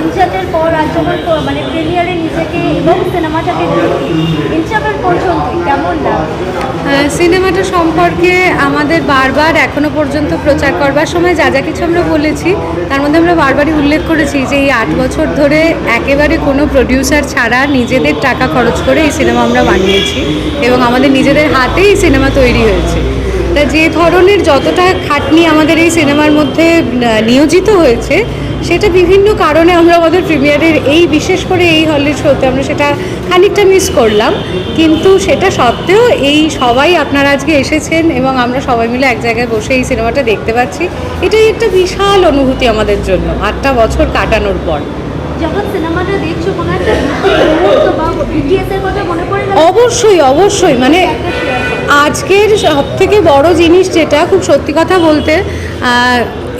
আনচার্টের পর আজ যখন মানে প্রিমিয়ারে নিজেকে এবং সিনেমাটাকে ইন্টারভেল পর্যন্ত কেমন আহ, সিনেমাটা সম্পর্কে আমাদের বারবার এখনও পর্যন্ত প্রচার করবার সময় যা যা কিছু আমরা বলেছি তার মধ্যে আমরা বারবারই উল্লেখ করেছি যে এই আট বছর ধরে একেবারে কোনো প্রডিউসার ছাড়া নিজেদের টাকা খরচ করে এই সিনেমা আমরা বানিয়েছি এবং আমাদের নিজেদের হাতেই এই সিনেমা তৈরি হয়েছে। তা যে ধরনের যতটা খাটনি আমাদের এই সিনেমার মধ্যে নিয়োজিত হয়েছে সেটা বিভিন্ন কারণে আমরা আমাদের প্রিমিয়ারের এই বিশেষ করে এই হলের শোতে আমরা সেটা খানিকটা মিস করলাম। কিন্তু সেটা সত্ত্বেও এই সবাই আপনারা আজকে এসেছেন এবং আমরা সবাই মিলে এক জায়গায় বসে এই সিনেমাটা দেখতে পাচ্ছি। এটাই একটা বিশাল অনুভূতি আমাদের জন্য আটটা বছর কাটানোর পর। যখন সিনেমাটা দেখছ কোনো একটা মুহূর্ত বা বিটিএস এর কথা মনে পড়ে অবশ্যই অবশ্যই। মানে। আজকের সব থেকে বড় জিনিস যেটা খুব সত্যি কথা বলতে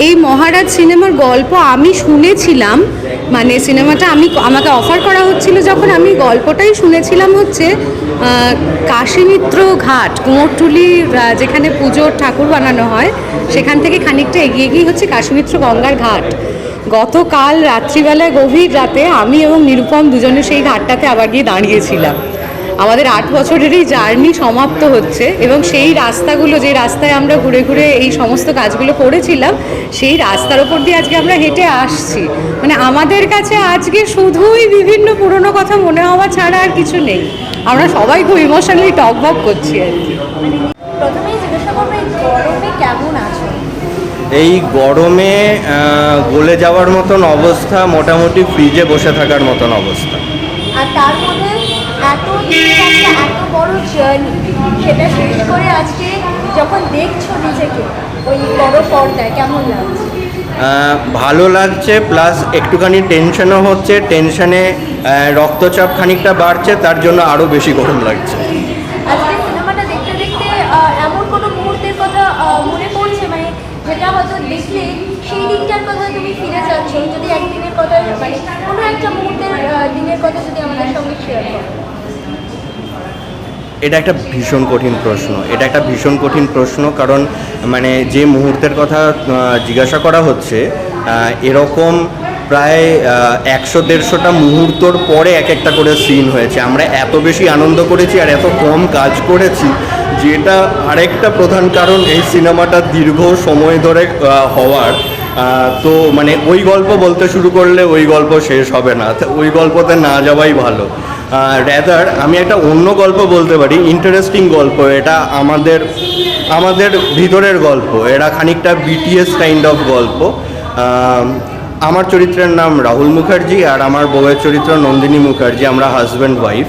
এই মহারাজ সিনেমার গল্প আমি শুনেছিলাম মানে সিনেমাটা আমি আমাকে অফার করা হচ্ছিল যখন আমি গল্পটাই শুনেছিলাম হচ্ছে কাশীমিত্র ঘাট, কুমোরটুলি যেখানে পুজোর ঠাকুর বানানো হয়, সেখান থেকে খানিকটা এগিয়ে গিয়ে হচ্ছে কাশীমিত্র গঙ্গার ঘাট। গতকাল রাত্রিবেলায় গভীর রাতে আমি এবং নিরুপম দুজনে সেই ঘাটটাতে আবার গিয়ে দাঁড়িয়েছিলাম। আমাদের আট বছরের এই জার্নি সমাপ্ত হচ্ছে এবং সেই রাস্তাগুলো যে রাস্তায় আমরা ঘুরে ঘুরে এই সমস্ত কাজগুলো করেছিলাম সেই রাস্তার ওপর দিয়ে আজকে আমরা হেঁটে আসছি। মানে আমাদের কাছে আজকে শুধুই বিভিন্ন পুরনো কথা মনে হওয়া ছাড়া আর কিছু নেই। আমরা সবাই খুব ইমোশনালি টকবক করছি আর কি। প্রথমেই জিজ্ঞাসা করব এই গরমে গলে যাওয়ার মতন অবস্থা মোটামুটি ফ্রিজে বসে থাকার মতন অবস্থা। আর তার মধ্যে এত একটা এত বড় জার্নি সেটা শেষ করে আজকে যখন দেখছ নিজেকে ওই বড় পর্দায় কেমন লাগছে? ভালো লাগছে প্লাস একটুখানি টেনশনও হচ্ছে টেনশনে রক্তচাপ খানিকটা বাড়ছে তার জন্য আরও বেশি গরম লাগছে। আজকে সিনেমাটা দেখতে দেখতে এমন কোনো মুহূর্তের কথা মনে পড়ছে? মানে যেটা হয়তো দেখলে সেই দিনটার কথা তুমি ফিরে যাচ্ছ যদি একদিনের কথা মানে কোনো একটা মুহূর্তের দিনের কথা যদি আমাদের সঙ্গে শেয়ার করো। এটা একটা ভীষণ কঠিন প্রশ্ন। এটা একটা ভীষণ কঠিন প্রশ্ন কারণ মানে যে মুহূর্তের কথা জিজ্ঞাসা করা হচ্ছে এরকম প্রায় একশো দেড়শোটা মুহূর্তর পরে এক একটা করে সিন হয়েছে। আমরা এত বেশি আনন্দ করেছি আর এত কম কাজ করেছি, যেটা আরেকটা প্রধান কারণ এই সিনেমাটা দীর্ঘ সময় ধরে হওয়ার। তো মানে ওই গল্প বলতে শুরু করলে ওই গল্প শেষ হবে না। ওই গল্পতে না যাওয়াই ভালো। র্যাদার আমি একটা অন্য গল্প বলতে পারি ইন্টারেস্টিং গল্প, এটা আমাদের আমাদের ভিতরের গল্প, এরা খানিকটা বিটিএস কাইন্ড অফ গল্প। আমার চরিত্রের নাম রাহুল মুখার্জি আর আমার বউয়ের চরিত্র নন্দিনী মুখার্জি, আমরা হাজব্যান্ড ওয়াইফ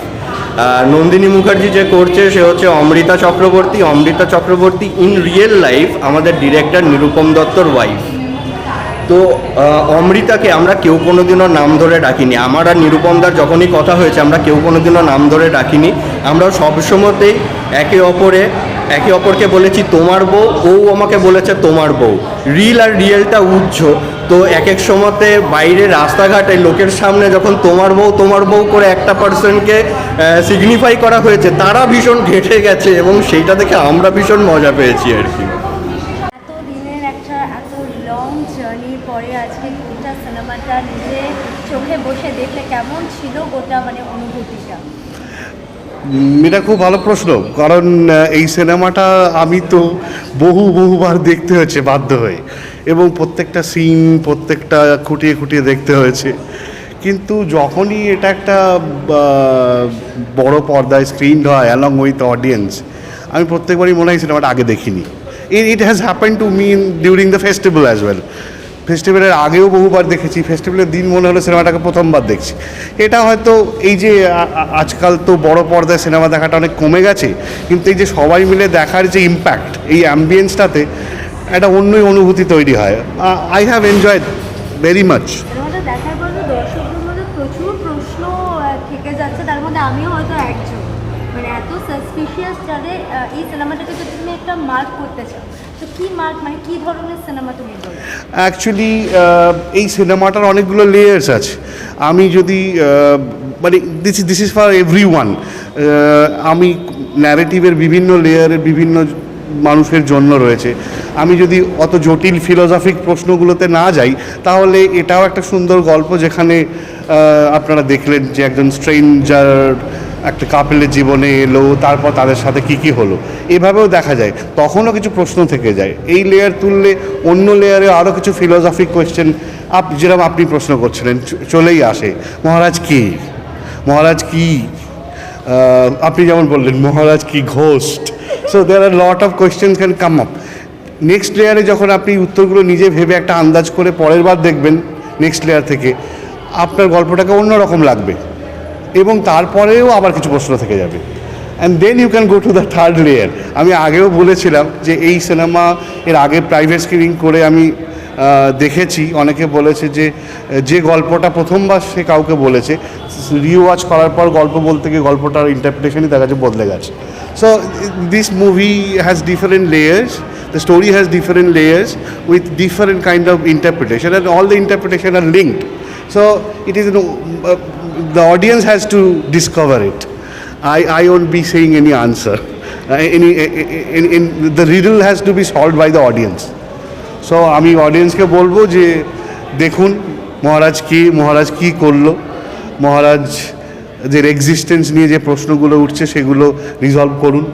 নন্দিনী মুখার্জি যে করছে, সে হচ্ছে Amrita Chakraborty. Amrita Chakraborty in real life আমাদের ডিরেক্টর নিরুপম দত্তর ওয়াইফ তো অমৃতাকে আমরা কেউ কোনো দিনও নাম ধরে ডাকিনি। আমার আর নিরুপমদার যখনই কথা হয়েছে, আমরা কেউ কোনো দিনও নাম ধরে ডাকিনি। আমরা সবসময়তেই একে অপরে, একে অপরকে বলেছি, তোমার বউ। ও আমাকে বলেছে, তোমার বউ। রিল আর রিয়েলটা উজ্জ তো এক এক সময়তে বাইরে রাস্তাঘাটে লোকের সামনে যখন তোমার বউ তোমার বউ করে একটা পার্সনকে সিগনিফাই করা হয়েছে, তারা ভীষণ ঘেঁটে গেছে এবং সেইটা দেখে আমরা ভীষণ মজা পেয়েছি আর কি। একটা এত লং জার্নির পরে আজকে গোটা সিনেমাটা নিজে চোখে বসে দেখলে কেমন ছিল গোটা মানে অনুভূতিটা? এটা খুব ভালো প্রশ্ন, কারণ এই সিনেমাটা আমি তো বহু, বহুবার দেখতে হয়েছে, বাধ্য হয়ে। এবং প্রত্যেকটা সিন প্রত্যেকটা খুঁটিয়ে খুঁটিয়ে দেখতে হয়েছে। কিন্তু যখনই এটা একটা বড় পর্দায় স্ক্রিন হয় অ্যালং উইথ অডিয়েন্স আমি প্রত্যেকবারই মনে হয় সিনেমাটা আগে দেখিনি। It has happen to me during the festival as well ফেস্টিভ্যালের আগেও বহুবার দেখেছি ফেস্টিভ্যালের দিন মনে হলো সিনেমাটাকে প্রথমবার দেখছি। এটা হয়তো এই যে আজকাল তো বড় পর্দায় সিনেমা দেখাটা অনেক কমে গেছে, কিন্তু এই যে সবাই মিলে দেখার যে ইম্প্যাক্ট এই অ্যাম্বিয়েন্সটাতে একটা অন্যই অনুভূতি তৈরি হয়। I have enjoyed very much দেখার পর দর্শকদের মধ্যে প্রচুর প্রশ্ন থেকে যাচ্ছে, তার মধ্যে আমিও হয়তো একজন। মানে এত সাসপিশিয়াস যাদের এই সিনেমাটাকে যদি তুমি একটা মার্ক করতে চাও। মার্ক মানে অ্যাকচুয়ালি এই সিনেমাটার অনেকগুলো লেয়ার্স আছে। আমি যদি মানে this this is for everyone আমি ন্যারেটিভের বিভিন্ন লেয়ারের বিভিন্ন মানুষের জন্য রয়েছে। আমি যদি অত জটিল ফিলোসফিক প্রশ্নগুলোতে না যাই, তাহলে এটাও একটা সুন্দর গল্প যেখানে আপনারা দেখলেন যে একজন স্ট্রেঞ্জার একটা কাপেলের জীবনে এলো, তারপর তাদের সাথে কি কি হলো? এভাবেও দেখা যায়। তখনও কিছু প্রশ্ন থেকে যায়। এই লেয়ার তুললে অন্য লেয়ারে আরও কিছু ফিলোসফিক কোয়েশ্চেন আপ, যেরকম আপনি প্রশ্ন করছিলেন চলেই আসে। মহারাজ কি? মহারাজ কি? আপনি যেমন বললেন, মহারাজ কি ghost so there are lot of question can come up next লেয়ারে যখন আপনি উত্তরগুলো নিজে ভেবে একটা আন্দাজ করে পরের বার দেখবেন নেক্সট লেয়ার থেকে, আপনার গল্পটাকে অন্যরকম লাগবে। এবং তারপরেও আবার কিছু প্রশ্ন থেকে যাবে। And then you can go to the third layer আমি আগেও বলেছিলাম যে এই সিনেমা এর আগে প্রাইভেট স্ক্রিনিং করে আমি দেখেছি। অনেকে বলেছে যে যে গল্পটা প্রথমবার সে কাউকে বলেছে রিওয়াচ করার পর গল্প বলতে গিয়ে গল্পটার ইন্টারপ্রিটেশনই দেখা যাচ্ছে বদলে গেছে। So this movie has different layers the story has different layers with different kind of interpretation and all the interpretation are linked. So it uh, the audience has to discover it i i won't be saying any answer uh, any in, in, the riddle has to be solved by the audience so আমি অডিয়েন্সকে বলব যে দেখুন মহারাজ কি মহারাজ কি করল মহারাজ যে existence নিয়ে যে প্রশ্নগুলো উঠছে সেগুলো রিজলভ করুন